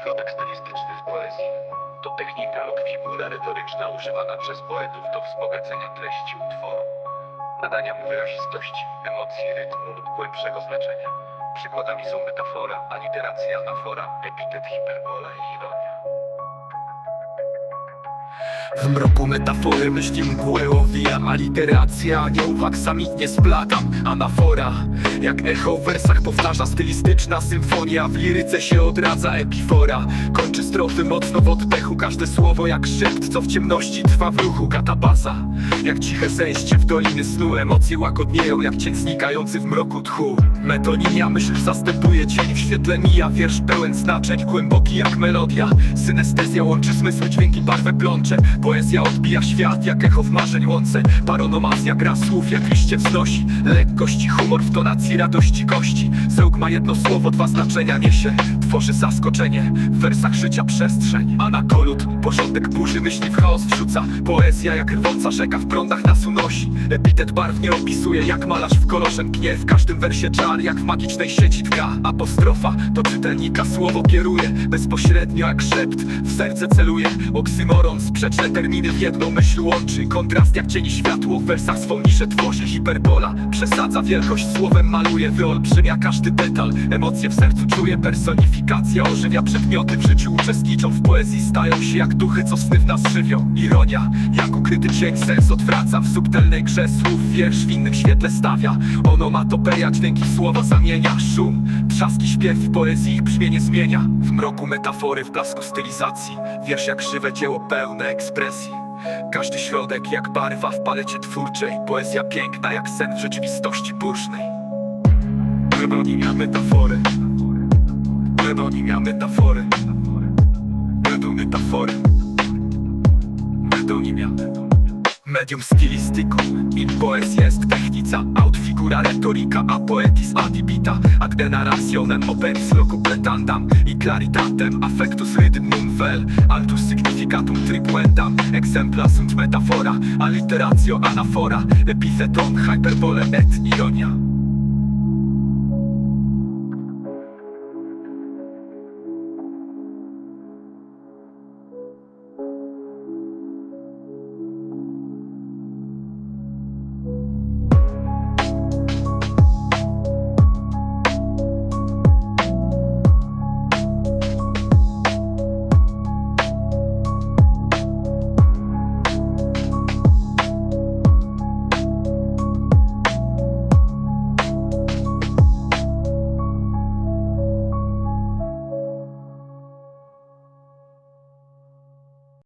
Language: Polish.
Środek stylistyczny w poezji to technika lub figura retoryczna używana przez poetów do wzbogacenia treści utworu, nadania mu wyrazistości, emocji, rytmu lub głębszego znaczenia. Przykładami są metafora, aliteracja, anafora, epitet, hiperbola i ironia. W mroku metafory myśli mgłę owija Aliteracja, anioł aksamitnie splatam Anafora, jak echo w wersach powtarza Stylistyczna symfonia, w liryce się odradza epifora. Kończy strofy mocno w oddechu Każde słowo jak szept, co w ciemności trwa w ruchu Katabaza, jak ciche zejście w doliny snu Emocje łagodnieją jak cień znikający w mroku tchu. Metoninia myśl zastępuje cień w świetle mija Wiersz pełen znaczeń, głęboki jak melodia. Synestezja łączy zmysły, dźwięki, barwę plącze Poezja odbija świat jak echo w marzeń łące. Paronomacja gra słów jak liście wznosi Lekkość i humor w tonacji radości gości. Zełk ma jedno słowo, dwa znaczenia niesie. Tworzy zaskoczenie, w wersach życia przestrzeń. A na kolut porządek burzy myśli w chaos wrzuca. Poezja jak rwąca rzeka w prądach nas unosi. Epitet barwnie opisuje jak malarz w kolorze mknie W każdym wersie czar jak w magicznej sieci tka. Apostrofa to czytelnika słowo kieruje. Bezpośrednio jak szept w serce celuje. Oksymoron sprzeczne terminy w jedną myśl łączy Kontrast jak cień i światło w wersach swą niszę tworzy Hiperbola. Przesadza wielkość słowem maluje Wyolbrzymia każdy detal. Emocje w sercu czuje personifikacja Ożywia przedmioty. W życiu uczestniczą w poezji Stają się jak duchy co sny w nas żywią. Ironia jak ukryty cień sens odwraca. W subtelnej grze słów wiersz w innym świetle stawia. Onomatopeja dźwięki słowa zamienia. Szum, trzaski śpiew w poezji ich brzmienie zmienia W mroku metafory w blasku stylizacji. Wiersz jak żywe dzieło pełne ekspresji. Każdy środek jak barwa w palecie twórczej. Poezja piękna jak sen w rzeczywistości bursznej Metonia metafory. Metonia metafory. Metonia metafory. Metonia Medium stylistykum, in poezja jest technica Aut figura retorika, a poetis adibita Ad generationem operis locupletandam I claritatem affectus rhythmum vel Altus significatum tribuendam Exempla sunt metafora, alliteratio anafora Epitheton hyperbole et ironia